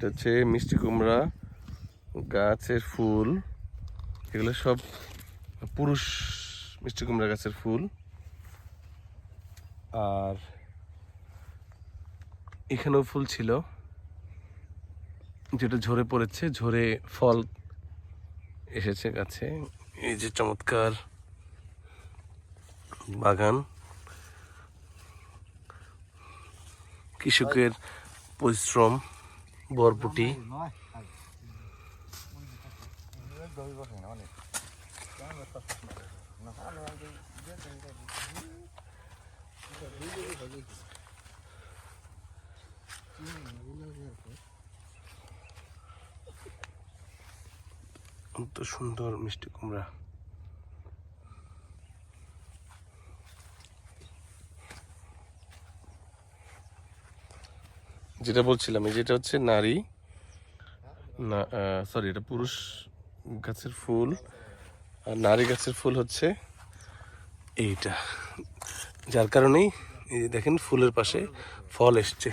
এটা হচ্ছে মিষ্টি কুমড়া, গাছের ফুল, এগুলো সব পুরুষ মিষ্টি কুমড়া গাছের ফুল। আর এখানেও ফুল ছিল, যেটা ঝরে পড়েছে, ঝরে ফল এসেছে গাছে। এই যে চমৎকার বাগান। কৃষকের পরিশ্রম। বরপুটি। অত সুন্দর মিষ্টি কুমড়া। যেটা বলছিলাম, এই যেটা হচ্ছে নারী, না সরি এটা পুরুষ গাছের ফুল, আর নারী গাছের ফুল হচ্ছে এইটা। যার কারণেই দেখেন, ফুলের পাশে ফল এসছে।